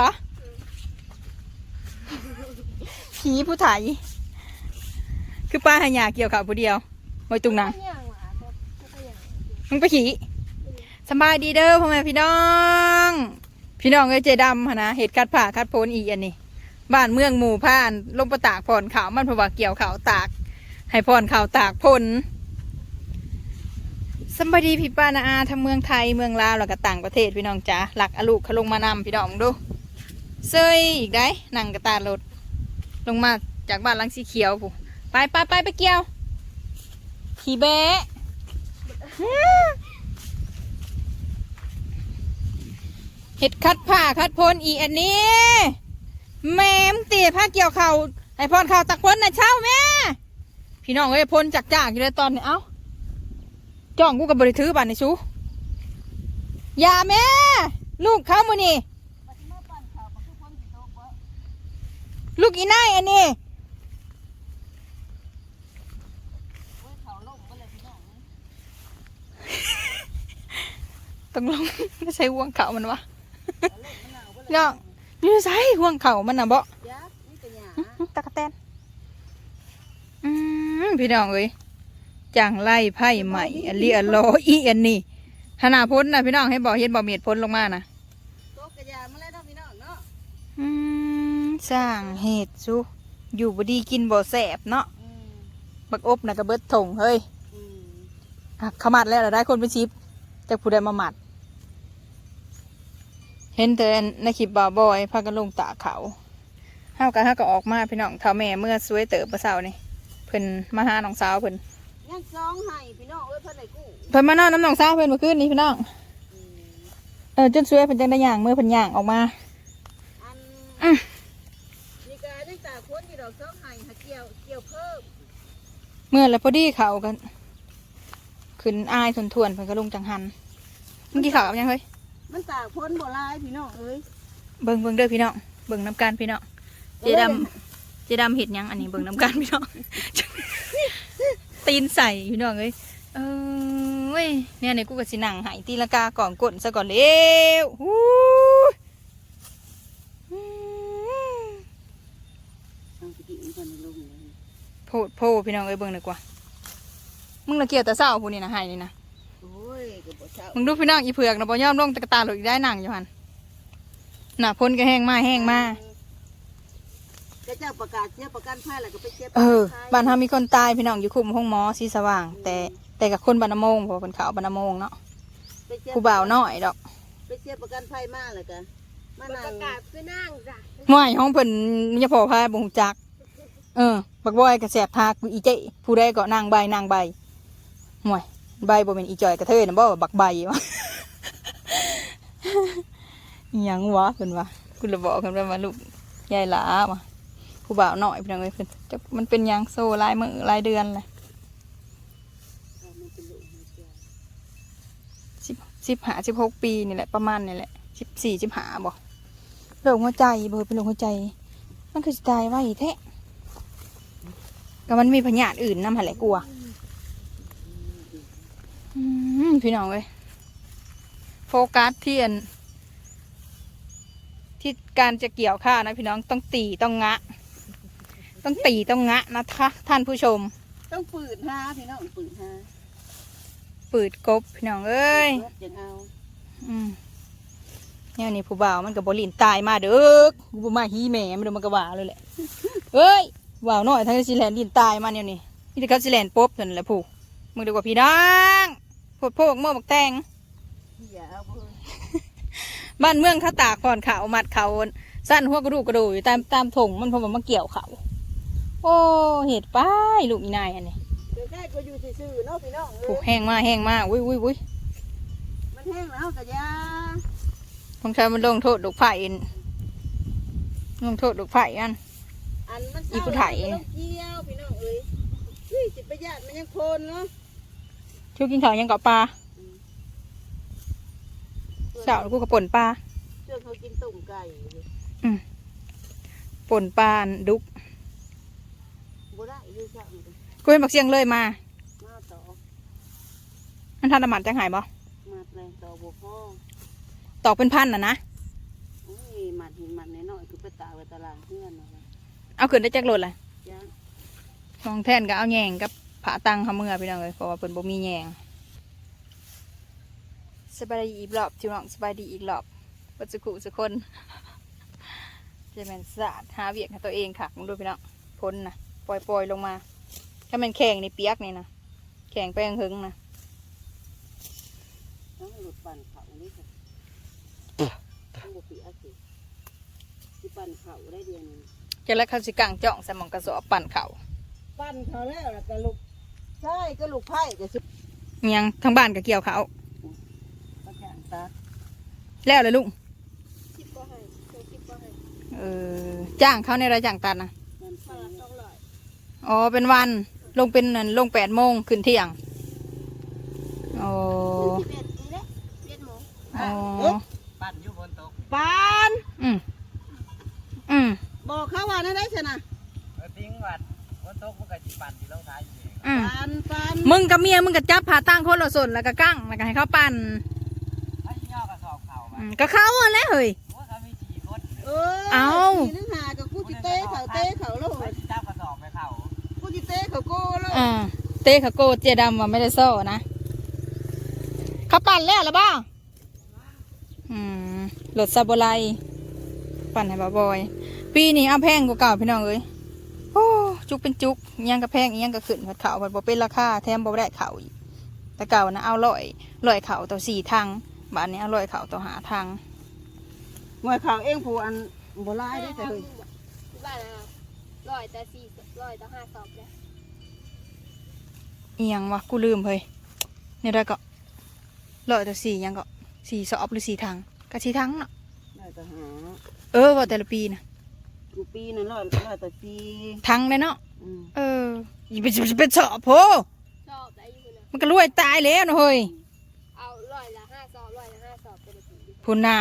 หรอ ผีผู้ไถ คือป้าหายาเกี่ยวข่าวผู้เดียวไว้ตุงนางมึงไปขี่สบายดีเด้อพ่อแม่พี่น้อง พี่น้องเอ้ยเจดำหนนะเหตุการณ์ผ่าคัดโพนอีอันนี้บ้านเมืองหมู่ผ่านลงประตากผ่อนขาวมันเพราะว่าเกี่ยวขาวตาก ให้ผ่อนขาวตากพลสบายดีพี่ป้านาอาทั้งเมืองไทยเมืองลาวแล้วก็ต่างประเทศพี่น้องจ๋าหลักอลูกเขาลงมานำพี่น้องดู เซยอีกได้นั่งกระตารถลงมาจากบ้านลังสีเขียวผู้ไปไปไปไปเกี่ยว ขี่แบะเห็ดคัดผ้าคัดพลอีอันนี้ แม่มตีผ้าเกี่ยวเข่าไอพรเข่าตักพลนะเช่าแม่ พี่น้องเอ้ยพลจักจากอยู่เลยตอนนี้เอ้าจ้องกูกับบริถือบัตรในชูอย่าแม่ ลูกเข้ามือนี่ ลูกอีนายอันนี้ต้องลงไม่ใช่ห่วงเขามันวะเนาะนี่ใส่ห่วงเขามันน่ะบ่ยักษ์นี่เป็นหยาตะกะแตนอืมพี่น้องเอ้ยจังไล่ไพ่ใหม่อันเลียรออีอันนี้ขนาพ้นนะพี่น้องให้บอกเห็นบอกเมียดพ้นลงมานะ สร้างเหตุสุอยู่บ่ดีกินบ่แสบเนาะอืมบักอบน่ะก็เบิดถงเฮ้ยอืมอะเขามัดแล้วล่ะได้คนเป็นชิปจากผู้ใดมามัด เห็นแต่ในคลิปบ่าวบอยพากันลงตากเขาเฮากันเฮาก็ออกมาพี่น้องเท่าแม่เมื่อสวยเติบประเสานี่เพิ่นมาหาน้องสาวเพิ่นยังซองให้พี่น้องเอ้ยเพิ่นได้กู้เพิ่นมานอนน้ำน้องสาวเพิ่นเมื่อคืนนี้พี่น้องอืมเออจนสวยเพิ่นจังได้ย่างมือเพิ่นย่างออกมาอันอื้อนี่ก็ยังตากคนอยู่ดอกซองให้หาเกี่ยวเกี่ยวเพิ่ม เมื่อแล้วพอดีเขากันขึ้นอายทนทวนๆเพิ่นก็ลงจังหันเมื่อกี้เขาวกับยังเฮ้ยมันตากพ้นบ่หลายพี่น้องเอ้ยเบิ่งเบิ่งเด้อพี่น้องเบิ่งน้ำกันพี่น้องเจดำเจดำเห็ดหยังอันนี้เบิ่งน้ำกันพี่น้อง ตีนใส่พี่น้องเอ้ยเออเว้ยเนี่ยนี่กูก็สินั่งใหายตีละกาก่อนกดซะก่อนเร็วฮู้อืม เอาไปกินก่อนในโรงเลย โพดโพพี่น้องเอ้ยเบิ่งดีกว่า มึงละเกียดแต่เศร้าผู้นี่นะให้นี่นะโอ้ยก็บ่เช้ามึงดูพี่น้องอีเผือกนะบ่ยอมลงตะกะตาหลุดได้หนังอยู่หันหน้าพ้นก็แห้งมาแห้งมาก็เจ้าประกาศเสียประกันภัยแล้วก็ไปเสียประเอกันอภัยบ้านเฮามีคนตายพี่น้องอยู่คุมห้องหมอสีสว่าง แต่แต่กับคนบรรณมงเพราะว่าเป็นเขาบรรณมงเนาะไปเสียกูบ่าวน้อยดอกไปเสียประกันภัยมาแล้วก็มานั่งประกาศคือนั่งจ้ะห่วยห้องเพิ่นอย่าพอพายบ่ฮู้จัก เออบักบอยก็แสบทากูอีเจ้ผู้ใดก็นางใบนางใบห่วยใบบ่เป็นอีจอยกระเทยนะบ่บักใบวะอิหยังวะเพิ่นว่ากูเลยบอกเพิ่นว่าลูกยายหลาวะผู้บ่าวน้อยพี่น้องเอ้ยเพิ่นจักมันเป็นหยังโซ่ลายมือลายเดือนเลยเอามันเป็นลูกมันเสียสิบสิบหาสิบหกปีนี่แหละประมาณนี่แหละสิบสี่สิบหาบ่โรคหัวใจบ่เป็นโรคหัวใจ มันคือสิตายไว้แท้ ก็มันมีพยาธิอื่นนำหั่นแหละกลัวอืมพี่น้องเอ้ยโฟกัสที่อันที่การจะเกี่ยวข้าวนะพี่น้องต้องตีต้องงะ ต้องตีต้องงะนะคะท่านผู้ชม ต้องปืนฮาพี่น้องปืนฮาปืดกบพี่น้องเอ้ยรถยังเอาอืมเนี่ยนี่ผู้บ่าวมันกับบลินตายมาเด้อกูบ่มาฮีแหม่มันเดี๋ยวมันก็ว่าเลยแหละเอ้ย ว่าวน้อยทั้งสิแลนดินตายมาเนี่ยนี่นี่เขาสิแลนปบนั่นแหละผู้มึงดีกว่าพี่น้องโพดโพกเมื่อบักแตงอย่าเอาเพิ่นบ้านเมืองเขาตากก่อนเขามัดเขาสั้นหัวกระดูกกระดูอยู่ตามตามถงมันเพราะว่ามันเกี่ยวเขาโอ้เหตุป้ายลูกอีนายอันนี้เดี๋ยวได้ก็อยู่ซื่อๆเนาะพี่น้องเอ้ผู้ยแห้งมาแห้งมาอุ้ยอุ้ยอุ้ยมันแห้งแล้วก็ยาของชายมันลงโทษลูกไผ่เอ็นลงโทษลูกไผ่อัน อันมันอีผู้ไถเศร้าแล้วก็ต้องเกี่ยวพี่น้องเอ้ยเฮ้ยจิตประหยัดมันยังโคนเนาะช่วยกินข้าวยังเกาะปลาสาวกูกระป่นปลาเชื่อเขากินตุ่มไก่เลยป่นปลาดุกบ่ได้เลยจ้ะมันก็กูเห็นบักเสียงเลยมา มาต่อมันทันน้ำมันจังหายบ่มาแปลงต่อบ่พ่อตอกเป็นพันน่ะนะโอ้ยมัดหินมันน้อยๆคือไปตากไว้ตารางเพื่อนนะ เอาขึ้นได้จักรถเลยย่างมองแทนก็เอาแยงกับผาตังเขาเมื่อพี่น้องเลยเพราะว่าเพิ่นบ่มีแยงสบายดีอีกรอบพี่น้องสบายดีอีกรอบปัจจุกุสุกคนจะเป็นสะอาดหาเวียกให้ตัวเองค่ะมึงดูพี่น้องพ้นนะปล่อยปล่อยๆลงมา ถ้ามันแข็งนี่เปียกนี่นะแข็งแป้งหึงนะน้องหลุดปั่นเขานี่ค่ะต้องบุปีอาสิที่ปั่นเขาได้เดือนหนึง จะแล้วเขาสิกางจ่องใส่หมองกระสอบปั่นเขาปั่นเขาแล้วแล้วก็ลูกใช่ก็ลูกไผ่ก็สุดเมียงทั้งบ้านก็เกี่ยวเขาประกางตาแล้วเลยลุงคิดก็ให้เคยคิดก็ให้เออจ้างเขาในรายจ้างตัดนะมันปั่นต้องลอยอ๋อเป็นวันลงเป็นนั่นลงแปดโมงขึ้นเที่ยงโอ้สิบเอ็ดนี่แหละสิบเอ็ดโมงอ๋อปั่นอยู่บนโต๊ะปั่นอืมอืม บอกเขาว่านั่นได้ชนะเออทิ้งวัดบนโต๊ะมันก็จิปั่นที่รองเท้าอยู่เองอืมปั่นปั่นมึงกับเมียมึงกับจับผ่าตั้งคนละส่วนแล้วก็กั้งแล้วก็ให้เขาปั่นถ้าย่อกระสอบเข่าไปอืมก็เขาอะแหละเฮ้ย ว่าเขามีสี่คนเออเอาสี่นึงหากับกูจิเต้เขาเต้เขาแล้วไปจับกระสอบไปเข่ากูจิเต้เขาโก้แล้วอ่าเต้เขาโกเจดำว่าไม่ได้โซ่นะเขาปั่นแล้วหรือเปล่าอืมรถซาโบไลปั่นให้บ่าวบอย ปีนี้เอาแพงกว่าเก่าพี่น้องเอ้ยโอ้จุกเป็นจุกอิหยังก็แพงอิหยังก็ขึ้นผัดเขาผัดบ่เป็นราคาแถมบ่ได้เขาอีกแต่เก่านะเอาร้อยร้อยเขาต่อสี่ทางบาทนี้เอาร้อยเขาต่อหาทางมวยเขาเองผู้อันโบราณได้แต่เฮ้ยบ้านนะร้อยแต่สี่ร้อยแต่ห้าสอบเลยอีหยังวะกูลืมเฮ้ยเนี่ยได้ก็ร้อยต่อสี่อิหยังก็สี่สอบหรือสี่ทางก็สี่ทางเนาะได้แต่หาเออว่าแต่ละปีนะ กูปีนั่นร้อยร้อยแต่ปีทางเลยเนาะอืมเอออย่าไปจะไปสอบโพชอบได้อยู่นะมันก็รวยตายแล้วนะเฮ้ยเอาร้อยละห้าสอบร้อยละห้าสอบเป็นปีพุ่นน่ะ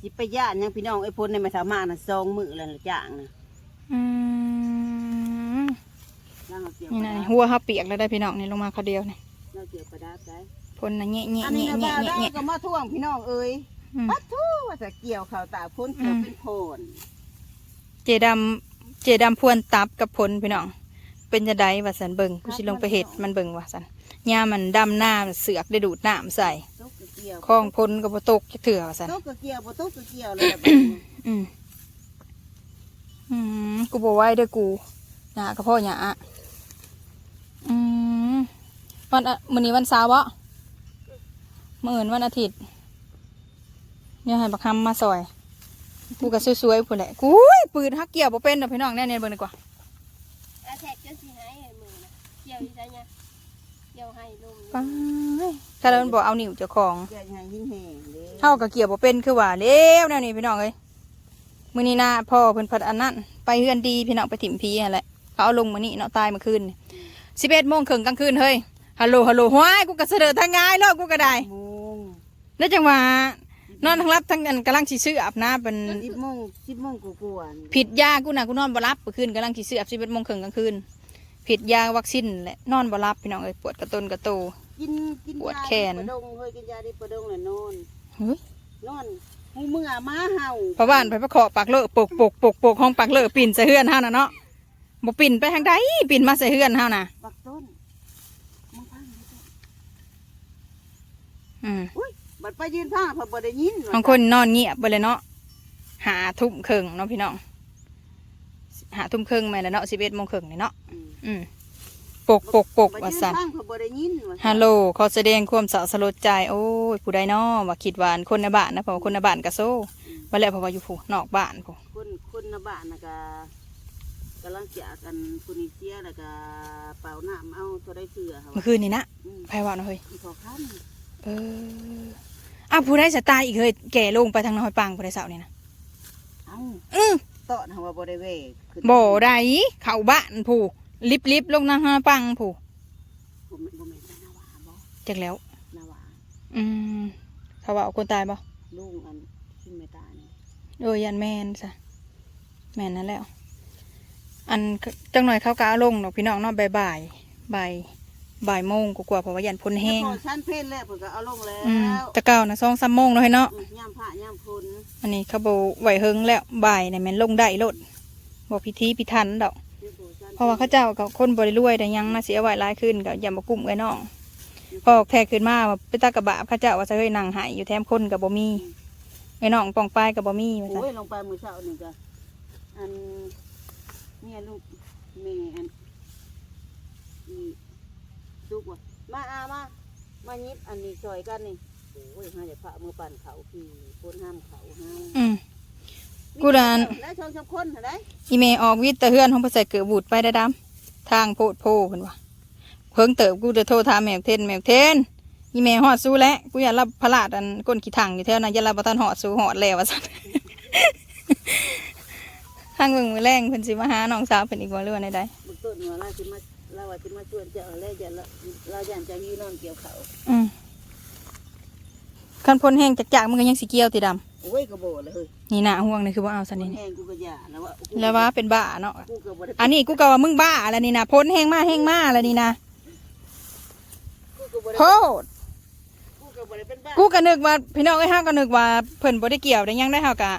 สิไปย่านยังพี่น้องไอ้พลในไม่สามารถน่ะซองมือแล้วล่ะจ้างนะอืมร่างเอาเกี่ยวนี่ปนะระดับหัวเขาเปียกแล้วได้พี่น้องนี่ลงมาเขาเดียวนี่เราเกี่ยวประดับได้พ่นนะแงะแงะอันนี้แงะนะแงะบ้าวแงะได้แงะก็มาท่วงพี่น้องเอ้ยอืม ปัดทู่ว่าจะเกี่ยวข่าวตากพ้นเกี่ยวเป็นโพน เจดำเจดำพวนตับกับพลพี่น้อง เป็นจะไดว่าสันเบิงกูสิลงไปเห็ดมันเบิงว่าสันหย่ามันดำหน้าเสือกได้ดูดน้ำใส่คลองพลกับบ่ตกจะเถื่อว่าสันตกเกี่ยวบ่ตกเกี่ยวเลยอืมอืมกูบอกไว้เด้อกูหยากับพ่อหยาอืมวันมื้อนี้วันเสาร์วะมื้ออื่นวันอาทิตย์เนี่ยให้บักคำมาซอย กูก็สวยๆพุ่นแหละกูยปืนฮักเกี่ยวบ่เป็นเด้อพี่น้องแน่เนี่ยเบิ่งดีกว่าอาแท็กจะสีให้ไอ้มือนะเกี่ยวอยู่ได้เนี่ยเกี่ยวให้ลมไปถ้าเราบอกเอานิ้วเจ้าของเกี่ยวยังหินแห้งเด้เท่ากับเกี่ยวบ่เป็นคือว่าเลวแนวนี้พี่น้องเอ้ยมื้อนี้นะพ่อเพิ่นพัดอันนั้นไปเฮือนดีพี่น้องไปถิ่มพีนั่นแหละเขาเอาลงมื้อนี้เนาะตายเมื่อคืนสิบเอ็ดโมงครึ่งกลางคืนเฮ้ยฮัลโหลฮัลโหลห้วยกูก็เสดอทางง่ายแล้วกูก็ได้โมงแล้วจังหวะ นอนทั้งรับทั้งอันกำลังสิซื้ออาบน้ำเป็นสิบโมงสิบโมงกว่าๆผิดยากูน่ะกูนอนบ่รับเมื่อคืนกำลังสิซื้ออาบสิบเอ็ดโมงครึ่งกลางคืนผิดยาวัคซีนแหละนอนบ่รับพี่น้องเอ้ยปวดกระต้นกระโต กินกินปวดยาแขนประดงเฮ้ยกินยาดิประดงเลยนอนเฮ้ยนอนหูเมื่อม้าเห่าเพราะบ้านไปประขอปากเลอะปกปกปกปกห้องปากเลอะปิ่นใส่เฮือนเฮาน่ะเนาะบ่ปิ่นไปทางใดปิ่นมาใส่เฮือนเฮาน่ะปักต้นมึงพังเลยจ้ะอืมอุ้ย บัดไปยืนผ้าพอบ่ได้ยินบางคนนอนเงียบไปเลยเนาะหาทุ่มครึ่งเนาะพี่น้องหาทุ่มครึ่งแม่นแหล้วเนาะสิบเอ็ดโมงครึ่งนี่เนาะอืมอืมปกปกปกบัดว่ายืนสันผ้าพอบ่ได้ยินว่าซั่นฮัลโหลขอแสดงความเศร้าสลดใจ โอ้ยผู้ใดน้อว่าคิดหวาอันคนในบ้านนะเพราะว่าคนในบ้านก็โซ่มาแล้วเพราะว่าอยู่ผู้นอกบ้านผู้คนคนในบ้านน่ะก็กำลังจะกันปุนิเซียแล้วก็เป่าน้ำเอาตัวได้เสือค่ะเมื่อคืนนี่นะอืมไพว่าเนาะเฮ้ยอีพอคันเออ อ้าวผู้ใดจะตายอีกเฮ้ยแก่ลงไปทางน้อยปังผู้ใดเสาร์นี่นะเอ้าอือตอนเฮาว่าบ่ได้เวขึ้นบ่ได้เข้าบ้านผู้ลิบลิบลงทางน้อยปังผู้บ่แม่นบ่แม่นไปนาวาบ่จักแล้วนาวาอืมเขาว่าเอาคนตายบ่ลุงอันขึ้นไม่ตายนี่โอ้ยยันแมนซะแมนนั่นแหล้ว อันจังหน่อยเขาก็เอาลงเนาะพี่น้องเนาะบ่ายบ่าย บ่ายบ่ายโมงกว่าๆเพราะว่ายันพ้นแห้งพอชั้นเพนแล้วเพิ่นก็เอาลงแล้อืมวแตะเก้านะสองสามโมงแล้วเนาะอืมย่ำผ้าย่ำพุนอันนี้เขาบอกไหวเฮิงแล้วบ่ายเนี่ยแมันลงได้โลดบอกพิธีพิธันดอก เพราะว่าเขาเจ้ากับคนบริรวยแต่ยังน่าเสียไหวร้ายขึ้นกับอย่ามากุ้มไอ้น้องพอแทกขึ้นมาว่าไปตากระบาบเขาเจ้าว่าจะเคยนั่งหายอยู่แถมคนกับบ่มีไอ้น้องปองปลายกับบ่มีว่าซะโอ้ยลงไปมือเช้านี่ก็อันเมียลูกแม่อันอี ลูกว่ามาอามามายิบอันนี้ซอยกันนี่โอ้ยห้าจะพระมือปั่นเขาคือคนห้ามเขาห้ามอืมกูดานแล้วชองชมคนเหรอได้อีเมออกวิทย์แต่เฮือนห้องไปใส่เกือบบูดไปได้ดำทางโพดโพเพิ่นว่าเพิ่งเติบกูจะโทรถามแมวเทนแมวเทนอีเมฮอดสู้แล้วกูอยากรับพระราชอันก้นขี้ถังอยู่แถวนั้นอย่ารับบ่ทันฮอดสู้ฮอดแล้วว่าซั่นทางเบิ่งมือแรงเพิ่นสิมาหาน้องสาวเพิ่นอีกบ่หรือว่าใดบุกต้นหัวเราจะมา เราว่าจะมาชวนเจ้าแล้วจะเราเราอยากจะยืนนอนเกี่ยวเขาๆอืมคันพ้นแห้งจักๆมันก็ยังสิเกี่ยวติดำโอ้ยกระโบเลยเฮ้ยนี่หน้าห่วงนี่คือบ่เอาซะคนนี่แห้งกูก็อย่าแล้วว่ากูแล้วว่าเป็นบ้าเนาะกูก็บ่ได้อันนี้กูก็ว่ามึงบ้าแล้วนี่นะพ้นแห้งมาแห้งมาแล้วนี่นะกูก็บ่ได้โพดกูก็บ่ได้เป็นบ้ากูก็นึกว่าพี่น้องไอ้ห้าก็นึกว่าเพิ่นบ่ได้เกี่ยวได้หยังได้เฮากะ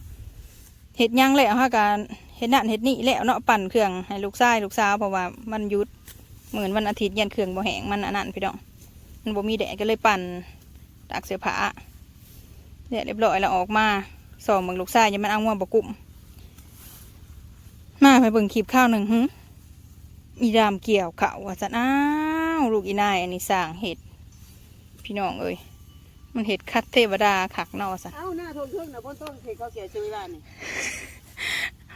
เฮ็ดหยังแล้วเฮากะเฮ็ดนั่นเฮ็ดนี่แล้วเนาะปั่นเครื่องให้ลูกชายลูกสาวเพราะว่ามันหยุด เหมือนวันอาทิตย์ยันเครื่องบ่แห้งมันอันนั้นพี่น้องมันบ่มีแดดก็เลยปั่นตากเสื้อผ้าเรียบเรียบร้อยแล้วออกมาสองเบิ่งลูกชายยังมันเอาง่วงบ่กลุ่มมาไปเบิ่งคลิปข้าวหนึ่งหึอีดามเกี่ยวเขาวว่าซั่นอ้าวลูกอีนายอันนี้สร้างเห็ดพี่น้องเอ้ยมันเห็ดคัดเทวดาขักเนอซะเอ้าหน้าทนเครื่องน่ะบนต้นเทเขาแก่ซื้อร้านนี่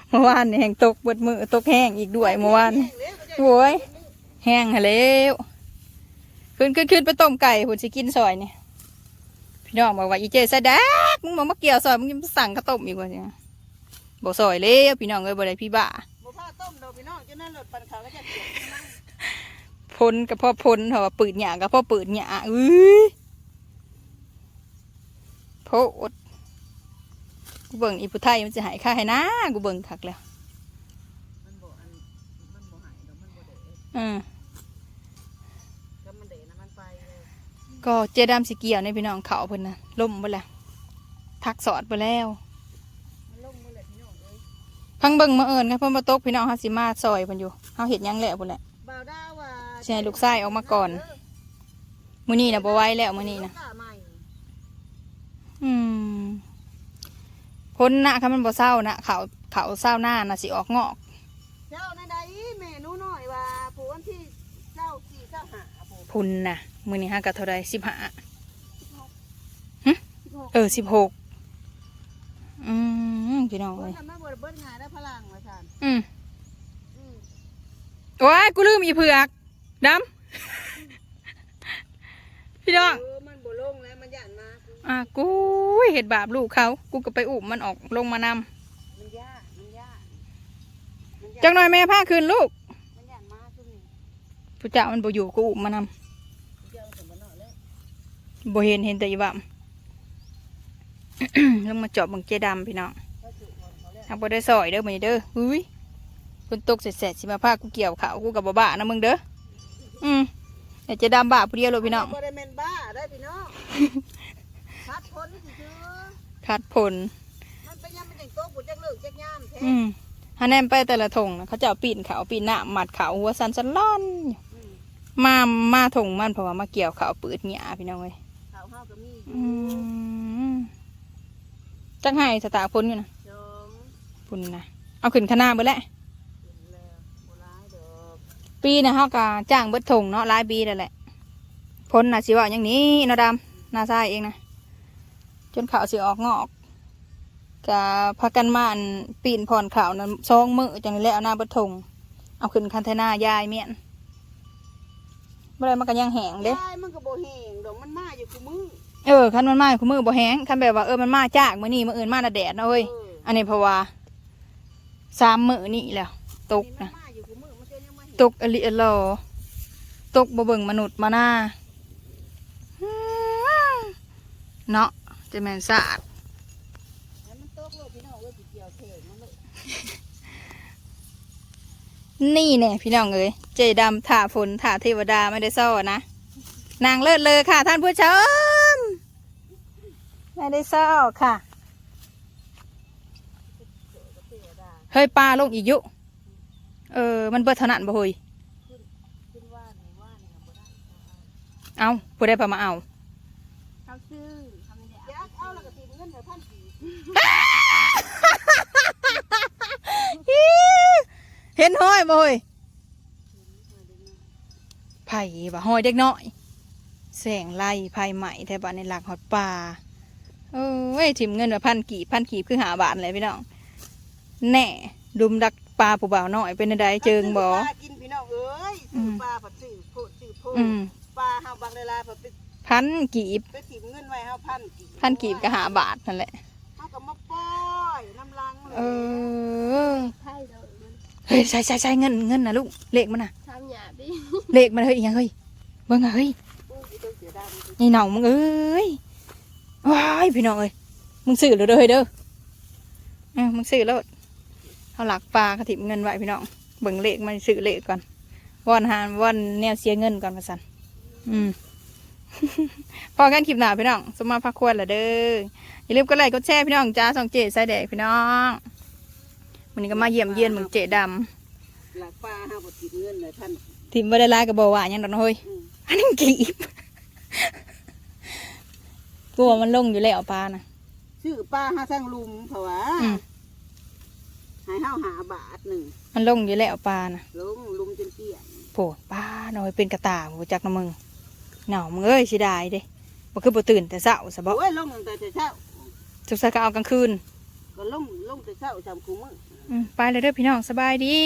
เมื่อวานนี่แห้งตกเบิดมือตกแห้งอีกด้วยเมื่อวานโว้ย แห้งหะแล้วขึ้นขึ้นขึ้นไปต้มไก่หุ่นสิกินซอยเนี่ยพี่น้องบอกว่าอีเจสะดักมึงบอกมาเกี่ยวซอยมึงยังสั่งข้าวต้มอีกว่าเนี่ยบอกซอยเลยพี่น้องเอ้ยบ่ได้พี่บ้าบ่พาต้มดอกพี่น้องจนนั้นรถปั่นเขาก็จะเกี่ยวพ้นกับพ่อพ้นเพราะว่าปืดหยากับพ่อปืดหยาอุ้ยโพดกูเบิ่งอีพุไทยมันจะหายค่าให้นะกูเบิ่งคักแล้วมันบ่อันมั ก็เจดามสิเกี่ยวในพี่น้องเขาเพิ่นนะล่มไปแล้วทักสอดไปแล้วพังเบิ่งมาเอิญครับเพิ่นมาตกพี่น้องฮาสิมาซอยเพิ่นอยู่เฮาเฮ็ดหยังแล้วพุ่นแหละใช่ลูกชายออกมาก่อนมื้อนี้นะบ่ไหวแล้วมื้อนี้นะอืมพ้นหน้าคันมันบ่เศร้านะเขาเขาเศร้าหน้าน่ะสิออกงอก เจ้าในใดแม่หนูน้อยว่าผู้วันที่เจ้าสี่เจ้าหา ผู้พุ่นน่ะมื้อนี้ฮะก็เท่าใด15สิบหกเออ16อืมพี่น้องเพิ่เอ้นยทำมาบ่ได้เบิ้งงานได้พลังว่าซั่นอืมอืมโอ้ยกูลืมอีเผือกดำพี่น้องเออมันบ่ลงแล้วมันย่านมาอะกูเห็ดบาปลูกเขา กูก็ไปอุ้มมันออกลงมานมันยากมันยากมันำยากจังหน่อยแม่พาคืนลูก มันย่านมาซุ่มนี่ผู้เจ้ามันบ่อยู่กูอุ้มมานเบ่เห็นเห็นแต่อีบ่ำลงมาเจาะบังเจดำพี่น้องเขาจุก่อนเขาแล้วทางบ่ได้ซอยเด้อมื้อนี้เด้อหุ้ยคนตกเสร็จๆสิมาพากูเกี่ยวเขาวกูกับบ่บ้านะมึงเด้ออืมแต่เจดำบ้าผู้เดียวเลยพี่น้องบ่ได้แม่นบ้าได้พี่น้องพัดพ้นสิซื้อขาดผลมันเป็นยามมันจังโตกูจักเลิกจักยามแท้อืมฮันแนมไปแต่ละทงนะเขาจะเอาปีนเขาปีนหน้าหมัดเขาหัวสันสันล่อนอยู่อืมมามาทงมันเพราะว่ามาเกี่ยวเขาปืดหยาพี่น้องเว้ยข้าวเฮา ก็มีอยู่อืมจังไห้สตาร์พ้นอยู่นะจอมพุ่นนะเอาขึ้นขางหนาเบิดแหละกินแล้วบ่ร้ายดอกปีนะเฮากะจ้างเบิดทงเนาะหลายปีแล้วแหละพ้นนะสิว่าอย่างนี้เนาะดำหนาซายเองนะจนเขาสิออกงอกกะพากันมาอันปีนพรเขานะซองมือจังนี้แหละเอาหน้าเบิดทงเอาขึ้นคันเทนายายเมียน บ่ได้มันก็ยังแหงเด้ยายมันก็บ่แห้งดอกมันมาอยู่กูมือเออคันมันมาคือมือบ่แห้งคันแบบว่าเออมันมาจากมื้อนี้มื้ออื่นมาน่ะแดดเนาะเว้ยเอออันนี้เพราะว่าสามมื้อนี่แหล้ว ตกมันะนมาอยู่กูมือมันจะยังมาเห็นตกอลิอลอตกบ่เบิ่งมนุษย์มาหน้าเนาะจะแม่นสะอาดแล้วมันตกโลกพี่น้องเอ้ยสิเกี่ยวเทงมันเลย นี่แน่พี่น้องเอ้ยเจดำถ่าฝนถ่าเทวดาไม่ได้ซ่อนะ นางเลิศเลยค่ะท่านผู้ชม ไม่ได้ซ่อค่ะ เฮ้ยปลาลงอีกยุ เออ มันเบิดเท่านั้นบ่เฮ้ยเอาผู้ได้พามาเอาซื้อเขาไม่ได้ อยากเอาแล้วก็สิเงินให้พันกี่ เห็นห้อยบ่เฮ้ยไผ่บ่ห้อยเด็กน้อยแสงไล่ไผ่ใหม่แถวบ้านในหลักหอดป่าโอ้ยถิมเงินมาพันกีบพันกีบคือหาบาทเลยพี่น้องแน่ดุมดักปลาผู้บ่าวน้อยเป็นอะไรเจิงบ่ปลากินพี่น้องเอ้ยซื้อปลาผัดซื้อโพดซื้อโพดอืมปลาเฮาบางเวลาผัดไปพันกีบไปถิ่มเงินไว้เฮาพันกี่พันกีบก็หาบาทนั่นแหละเฮาก็มาปล่อยน้ำลังเลยเออไข่ เด้อมันเฮ้ยใส่ใส่ใส่เงินเงินนะลูกเลขมันน่ะทำหยาบดิเลขมันเฮ้ยอีหยังเฮ้ยเบิ่งอะเฮ้ยอู้ยต้องเสียดายมันสินี่หน่องมึงเอ้ยว้ายพี่น้องเอ้ยมึงซื้อหรือเด้อเฮ้ยเด้อเออมึงซื้อแล้วเอาหลักปลากระถิ่มเงินไว้พี่น้องเบิ่งเลขมันซื้อเลขก่อนวอนหานวอนแนวเสียเงินก่อนมาสันอืมพอกันคลิปหน้าพี่น้องสมมาพักควรละเด้ออย่าลืมกดไลค์กดแชร์พี่น้องจ้าสองเจสายแดกพี่น้อง วันนี้ก็มาเยี่ยมเยียนเมืองเจดหลักปลาเฮาก็ถิ่มเงินเลยพันำทีมบได้ลายก็บอกว่าหยังดอกนะเฮ้ยอืมอันนี้กีบกลัวมันลงอยู่แล้วปลานะซื้อปลาหาสร้างลุมเพราะว่าอืมให้เฮาหาบาทหนึ่งมันลงอยู่แล้วปลานะลงลุมจนเกลี้ยงโผปลาน้อยเป็นกระตาหูจักนะมึงเหนามึงเอ้ยสิได้เด้บ่คือบ่ตื่นแต่เช้าซะบ่โอ้ยลงตั้งแต่เช้าสุกสักก็เอากลางคืนก็ลงลงแต่เช้าจำคูมืออืม ไปเลยเด้อพี่น้องสบายดี